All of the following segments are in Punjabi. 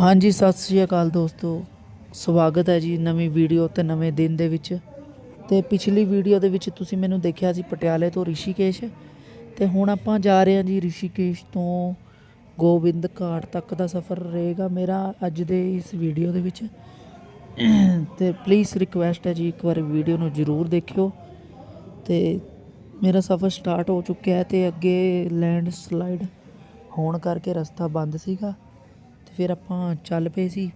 ਹਾਂਜੀ, ਸਤਿ ਸ੍ਰੀ ਅਕਾਲ ਦੋਸਤੋ। ਸਵਾਗਤ ਹੈ ਜੀ ਨਵੀਂ ਵੀਡੀਓ ਤੇ ਨਵੇਂ ਦਿਨ ਦੇ ਵਿੱਚ। ਤੇ ਪਿਛਲੀ ਵੀਡੀਓ ਦੇ ਵਿੱਚ ਤੁਸੀਂ ਮੈਨੂੰ ਦੇਖਿਆ ਸੀ ਪਟਿਆਲੇ ਤੋਂ ਰਿਸ਼ੀਕੇਸ਼। ਤੇ ਹੁਣ ਆਪਾਂ ਜਾ ਰਹੇ ਹਾਂ ਜੀ ਰਿਸ਼ੀਕੇਸ਼ ਤੋਂ ਗੋਬਿੰਦ ਘਾਟ ਤੱਕ ਦਾ ਸਫ਼ਰ ਰਹੇਗਾ ਮੇਰਾ ਅੱਜ ਦੇ ਇਸ ਵੀਡੀਓ ਦੇ ਵਿੱਚ। ਤੇ ਪਲੀਜ਼ ਰਿਕੁਐਸਟ ਹੈ ਜੀ ਇੱਕ ਵਾਰ ਵੀਡੀਓ ਨੂੰ ਜ਼ਰੂਰ ਦੇਖਿਓ। ਤੇ ਮੇਰਾ ਸਫ਼ਰ ਸਟਾਰਟ ਹੋ ਚੁੱਕਿਆ ਹੈ ਤੇ ਅੱਗੇ ਲੈਂਡ ਸਲਾਈਡ ਹੋਣ ਕਰਕੇ ਰਸਤਾ ਬੰਦ ਸੀਗਾ। ਤੇ ਫਿਰ ਆਪਾਂ ਚੱਲ ਪਏ ਸੀ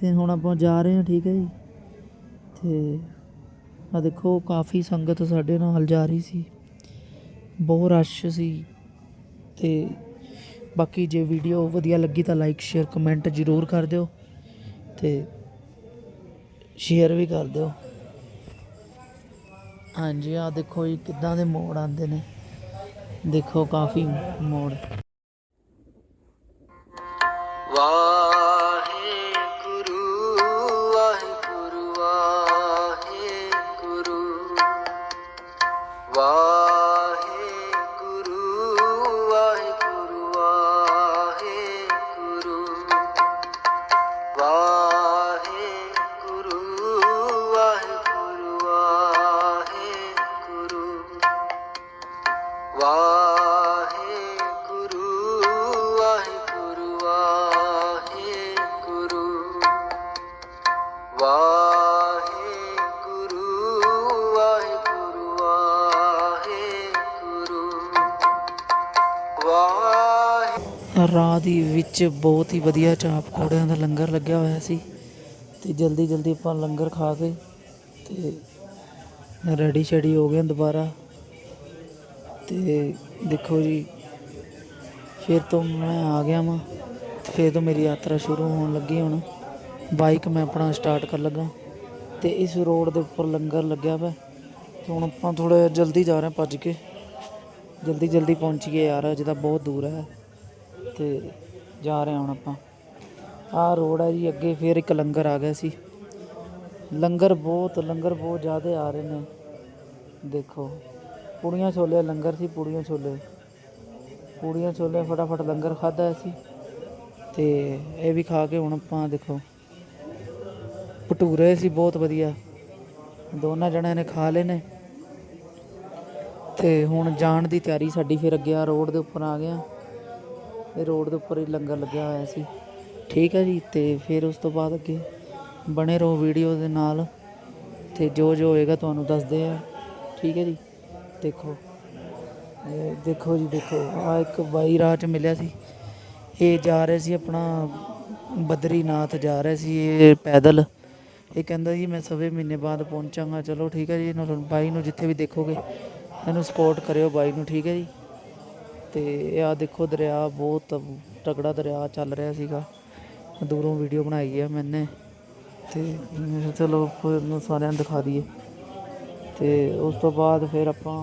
ਤੇ ਹੁਣ ਆਪਾਂ ਜਾ ਰਹੇ ਹਾਂ, ਠੀਕ ਹੈ ਜੀ। ਤੇ ਆ ਦੇਖੋ, ਕਾਫੀ ਸੰਗਤ ਸਾਡੇ ਨਾਲ ਜਾ ਰਹੀ ਸੀ। ਬਹੁਤ ਰਸ਼ ਸੀ ਤੇ ਬਾਕੀ ਜੇ ਵੀਡੀਓ ਵਧੀਆ ਲੱਗੀ ਤਾਂ ਲਾਈਕ ਸ਼ੇਅਰ ਕਮੈਂਟ ਜ਼ਰੂਰ ਕਰ ਦਿਓ ਤੇ ਸ਼ੇਅਰ ਵੀ ਕਰ ਦਿਓ। ਹਾਂਜੀ ਆ ਦੇਖੋ ਜੀ, ਕਿੱਦਾਂ ਦੇ ਮੋੜ ਆਉਂਦੇ ਨੇ। ਦੇਖੋ ਕਾਫੀ ਮੋੜ। 啊 ਰਾਹ ਦੀ ਵਿੱਚ ਬਹੁਤ ਹੀ ਵਧੀਆ ਚਾਪ ਕੋੜਿਆਂ ਦਾ ਲੰਗਰ ਲੱਗਿਆ ਹੋਇਆ ਸੀ ਤੇ ਜਲਦੀ ਜਲਦੀ ਆਪਾਂ ਲੰਗਰ ਖਾ ਕੇ ਤੇ ਰੈਡੀ ਸ਼ੈਡੀ ਹੋ ਗਏ ਦੁਬਾਰਾ। ਤੇ ਦੇਖੋ ਜੀ, ਫਿਰ ਤੋਂ ਮੈਂ ਆ ਗਿਆ ਵਾਂ, ਤੇ ਫਿਰ ਤੋਂ ਮੇਰੀ ਯਾਤਰਾ ਸ਼ੁਰੂ ਹੋਣ ਲੱਗੀ ਹੁਣ। ਬਾਈਕ ਮੈਂ ਆਪਣਾ ਸਟਾਰਟ ਕਰਨ ਲੱਗਾ, ਤੇ ਇਸ ਰੋਡ ਦੇ ਉੱਪਰ ਲੰਗਰ ਲੱਗਿਆ ਵਾ। ਤੇ ਹੁਣ ਆਪਾਂ ਥੋੜਾ ਜਲਦੀ ਜਾ ਰਹੇ ਹਾਂ ਭੱਜ ਕੇ। ਜਲਦੀ ਜਲਦੀ ਪਹੁੰਚੀਏ ਯਾਰ, ਅਜੇ ਤਾਂ ਬਹੁਤ ਦੂਰ ਹੈ। ਤੇ ਜਾ ਰਹੇ ਹਾਂ ਹੁਣ ਆਪਾਂ। ਆਹ ਰੋਡ ਹੈ ਜੀ, ਅੱਗੇ ਫਿਰ ਇੱਕ ਲੰਗਰ ਆ ਗਿਆ ਸੀ। ਲੰਗਰ ਬਹੁਤ ਲੰਗਰ ਬਹੁਤ ਜ਼ਿਆਦਾ ਆ ਰਹੇ ਨੇ। ਦੇਖੋ, ਪੂੜੀਆਂ ਛੋਲੇ, ਲੰਗਰ ਸੀ, ਪੂੜੀਆਂ ਛੋਲੇ। ਪੂੜੀਆਂ ਛੋਲੇ, ਫਟਾਫਟ ਲੰਗਰ ਖਾਦਾ ਸੀ ਤੇ ਇਹ ਵੀ ਖਾ ਕੇ ਹੁਣ ਆਪਾਂ ਦੇਖੋ, ਭਟੂਰੇ ਸੀ, ਬਹੁਤ ਵਧੀਆ। ਦੋਨਾਂ ਜਣਿਆਂ ਨੇ ਖਾ ਲਏ ਨੇ। ਤੇ ਹੁਣ ਜਾਣ ਦੀ ਤਿਆਰੀ ਸਾਡੀ ਫਿਰ ਅੱਗੇ ਆ ਰੋਡ ਦੇ ਉੱਪਰ ਆ ਗਿਆ ਰੋਡ ਦੇ ਉੱਪਰ ਹੀ ਲੰਗਰ ਲੱਗਿਆ ਹੋਇਆ ਸੀ। ਠੀਕ ਹੈ ਜੀ, ਤੇ ਫਿਰ ਉਸ ਤੋਂ ਬਾਅਦ ਅੱਗੇ ਬਣੇ ਰਹੋ ਵੀਡੀਓ ਦੇ ਨਾਲ, ਤੇ ਜੋ ਜੋ ਹੋਏਗਾ ਤੁਹਾਨੂੰ ਦੱਸਦੇ ਆ। ਠੀਕ ਹੈ ਜੀ, ਦੇਖੋ, ਇਹ ਦੇਖੋ ਜੀ, ਦੇਖੋ ਆ ਇੱਕ ਬਾਈ ਰਾਹ ਚ ਮਿਲਿਆ ਸੀ। ਇਹ ਜਾ ਰਹੇ ਸੀ ਆਪਣਾ ਬਦਰੀਨਾਥ, ਜਾ ਰਹੇ ਸੀ ਇਹ ਪੈਦਲ। ਇਹ ਕਹਿੰਦਾ ਜੀ, ਮੈਂ ਸਵੇ ਮਹੀਨੇ ਬਾਅਦ ਪਹੁੰਚਾਂਗਾ। ਚਲੋ ਠੀਕ ਹੈ ਜੀ, ਇਹਨਾਂ ਨੂੰ ਬਾਈ ਨੂੰ ਜਿੱਥੇ ਵੀ ਦੇਖੋਗੇ, ਇਹਨੂੰ ਸਪੋਰਟ ਕਰਿਓ ਬਾਈ ਨੂੰ। ਠੀਕ ਹੈ ਜੀ ਤੇ ਆਹ ਦੇਖੋ ਦਰਿਆ ਬਹੁਤ ਤਕੜਾ ਦਰਿਆ ਚੱਲ ਰਿਹਾ ਸੀਗਾ। ਦੂਰੋਂ ਵੀਡੀਓ ਬਣਾਈ ਹੈ ਮੈਨੇ ਤੇ ਮੈਂ ਚਲੋ ਨੂੰ ਸਾਰਿਆਂ ਨੂੰ ਦਿਖਾ ਦਈਏ। ਤੇ ਉਸ ਤੋਂ ਬਾਅਦ ਫਿਰ ਆਪਾਂ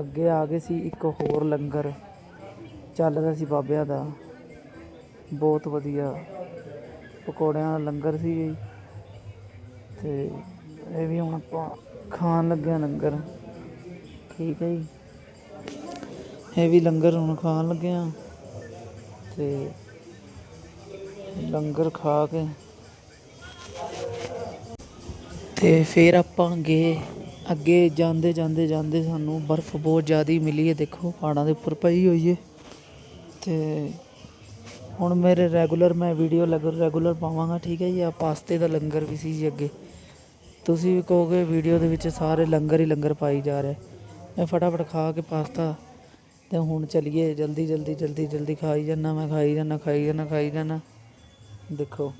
ਅੱਗੇ ਆ ਗਏ ਸੀ ਇੱਕ ਹੋਰ ਲੰਗਰ ਚੱਲ ਰਿਹਾ ਸੀ ਬਾਬਿਆਂ ਦਾ। ਬਹੁਤ ਵਧੀਆ ਪਕੌੜਿਆਂ ਦਾ ਲੰਗਰ ਸੀ ਜੀ ਤੇ ਇਹ ਵੀ ਹੁਣ ਆਪਾਂ ਖਾਣ ਲੱਗਿਆ ਲੰਗਰ। ਠੀਕ ਹੈ ਜੀ। ਇਹ ਵੀ ਲੰਗਰ ਹੁਣ ਖਾਣ ਲੱਗੇ ਆ। ਤੇ ਲੰਗਰ ਖਾ ਕੇ ਤੇ ਫਿਰ ਆਪਾਂ ਗਏ ਅੱਗੇ ਜਾਂਦੇ ਜਾਂਦੇ ਜਾਂਦੇ ਸਾਨੂੰ ਬਰਫ਼ ਬਹੁਤ ਜ਼ਿਆਦਾ ਮਿਲੀ ਹੈ। ਦੇਖੋ, ਪਹਾੜਾਂ ਦੇ ਉੱਪਰ ਪਈ ਹੋਈ ਹੈ। ਤੇ ਹੁਣ ਮੇਰੇ ਰੈਗੂਲਰ ਮੈਂ ਵੀਡੀਓ ਰੈਗੂਲਰ ਪਾਵਾਂਗਾ, ਠੀਕ ਹੈ ਜੀ। ਆ ਪਾਸਤੇ ਦਾ ਲੰਗਰ ਵੀ ਸੀ ਜੀ ਅੱਗੇ। ਤੁਸੀਂ ਵੀ ਕਹੋਗੇ, ਵੀਡੀਓ ਦੇ ਵਿੱਚ ਸਾਰੇ ਲੰਗਰ ਹੀ ਲੰਗਰ ਪਾਈ ਜਾ ਰਿਹਾ ਮੈਂ ਫਟਾਫਟ ਖਾ ਕੇ ਪਾਸਤਾ ਤੇ ਹੁਣ ਚਲੀਏ ਜਲਦੀ ਜਲਦੀ ਜਲਦੀ ਜਲਦੀ ਖਾਈ ਜਾਣਾ ਮੈਂ, ਖਾਈ ਜਾਣਾ ਖਾਈ ਜਾਣਾ ਖਾਈ ਜਾਣਾ ਦੇਖੋ,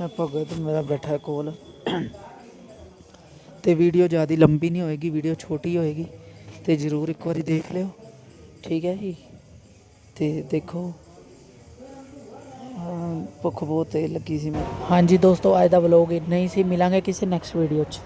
ਮੈਂ ਭਗਤ, ਮੇਰਾ ਬੈਠਾ ਕੋਲ। ਤੇ ਵੀਡੀਓ ਜ਼ਿਆਦਾ ਲੰਬੀ ਨਹੀਂ ਹੋਏਗੀ ਵੀਡੀਓ ਛੋਟੀ ਹੋਏਗੀ। ਤੇ ਜ਼ਰੂਰ ਇੱਕ ਵਾਰੀ ਦੇਖ ਲਿਓ। ਠੀਕ ਹੈ ਜੀ? ਤੇ ਦੇਖੋ ਭੁੱਖ ਬਹੁਤ ਲੱਗੀ ਸੀ ਮੈਂ ਹਾਂਜੀ ਦੋਸਤੋ, ਅੱਜ ਦਾ ਵਲੋਗ ਇੰਨਾ ਹੀ ਸੀ। ਮਿਲਾਂਗੇ ਕਿਸੇ ਨੈਕਸਟ ਵੀਡੀਓ 'ਚ।